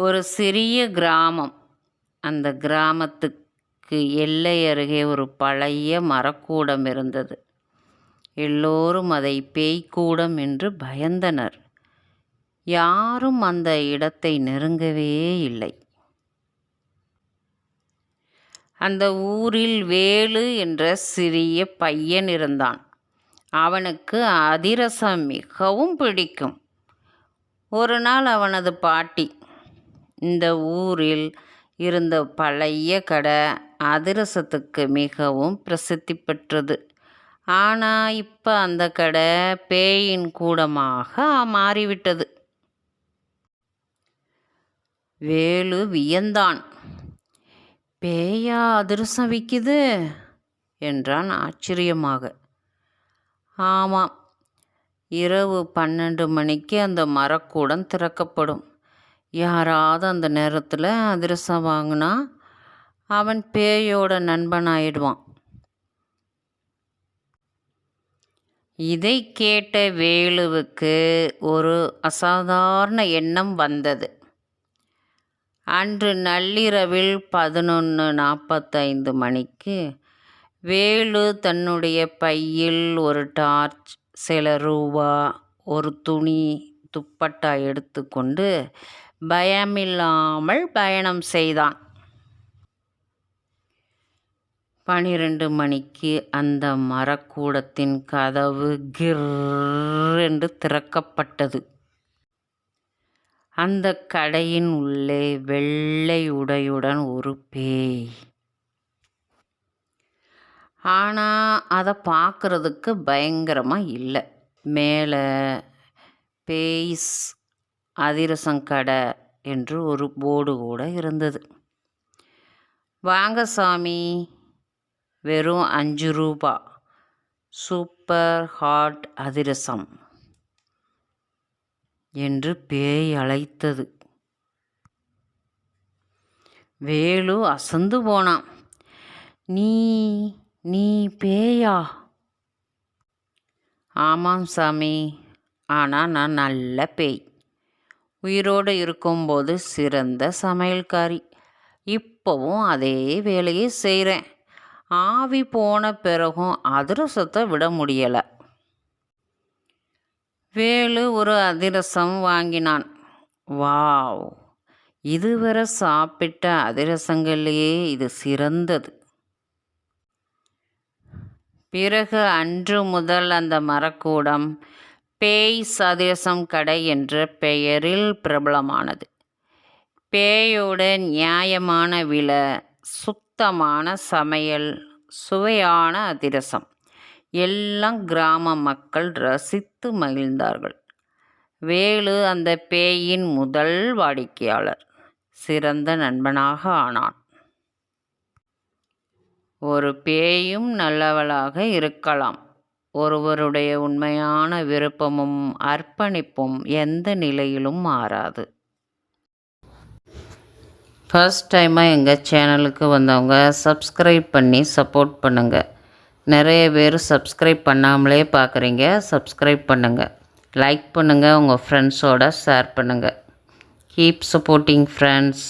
ஒரு சிறிய கிராமம். அந்த கிராமத்துக்கு எல்லை அருகே ஒரு பழைய மரக்கூடம் இருந்தது. எல்லோரும் அதை பேய்க்கூடம் என்று பயந்தனர். யாரும் அந்த இடத்தை நெருங்கவே இல்லை. அந்த ஊரில் வேலு என்ற சிறிய பையன் இருந்தான். அவனுக்கு அதிரசம் மிகவும் பிடிக்கும். ஒரு நாள் அவனது பாட்டி இந்த ஊரில் இருந்த பழைய கடை அதிரசத்துக்கு மிகவும் பிரசித்தி பெற்றது. ஆனால் இப்போ அந்த கடை பேயின் கூடமாக மாறிவிட்டது. வேலு வியந்தான். பேயா அதிரசம் விற்கிது என்றான் ஆச்சரியமாக. ஆமாம் இரவு பன்னெண்டு மணிக்கு அந்த மரக்கூடம் திறக்கப்படும். யாராவது அந்த நேரத்தில் அதிரசம் வாங்கினா அவன் பேயோட நண்பனாயிடுவான். இதை கேட்ட வேலுவுக்கு ஒரு அசாதாரண எண்ணம் வந்தது. அன்று நள்ளிரவில் பதினொன்று நாற்பத்தைந்து மணிக்கு வேலு தன்னுடைய பையில் ஒரு டார்ச் சில ரூபா ஒரு துணி துப்பட்டா எடுத்துக்கொண்டு பயமில்லாமல் பயணம் செய்தான். பனிரெண்டு மணிக்கு அந்த மரக்கூடத்தின் கதவு கிர் என்று திறக்கப்பட்டது. அந்த கடையின் உள்ளே வெள்ளை உடையுடன் ஒரு பேய். ஆனால் அதை பார்க்குறதுக்கு பயங்கரமாக இல்லை. மேலே பேய்ஸ் அதிரசம் கடை என்று ஒரு போர்டு கூட இருந்தது. வாங்க சாமி. வெறும் அஞ்சு ரூபா. சூப்பர் ஹாட் அதிரசம் என்று பேய் அழைத்தது. வேலு அசந்து போனான். நீ நீ பேயா? ஆமாம் சாமி. ஆனால் நான் நல்ல பேய். உயிரோடு இருக்கும்போது சிறந்த சமையல்காரி. இப்போவும் அதே வேலையை செய்கிறேன் ஆவி போன பிறகும் அதிரசத்தை விட முடியலை. வேலு ஒரு அதிரசம் வாங்கினான். வாவ்! இதுவரை சாப்பிட்ட அதிரசங்கள்லேயே இது சிறந்தது. பிறகு அன்று முதல் அந்த மரக்கூடம் பேய் சதிரசம் கடை என்ற பெயரில் பிரபலமானது. பேயோட நியாயமான விலை சுத்தமான சமையல் சுவையான அதிரசம். எல்லாம் கிராம மக்கள் ரசித்து மகிழ்ந்தார்கள். வேலு அந்த பேயின் முதல் வாடிக்கையாளர். சிறந்த நண்பனாக ஆனான். ஒரு பேயும் நல்லவளாக இருக்கலாம். ஒருவருடைய உண்மையான விருப்பமும் அர்ப்பணிப்பும் எந்த நிலையிலும் மாறாது. ஃபர்ஸ்ட் டைமாக எங்கள் சேனலுக்கு வந்தவங்க சப்ஸ்கிரைப் பண்ணி சப்போர்ட் பண்ணுங்கள் நிறைய பேர் சப்ஸ்கிரைப் பண்ணாமலே பார்க்குறீங்க சப்ஸ்கிரைப் பண்ணுங்கள் லைக் பண்ணுங்கள் உங்கள் ஃப்ரெண்ட்ஸோட ஷேர் பண்ணுங்கள் கீப் சப்போர்ட்டிங் ஃப்ரெண்ட்ஸ்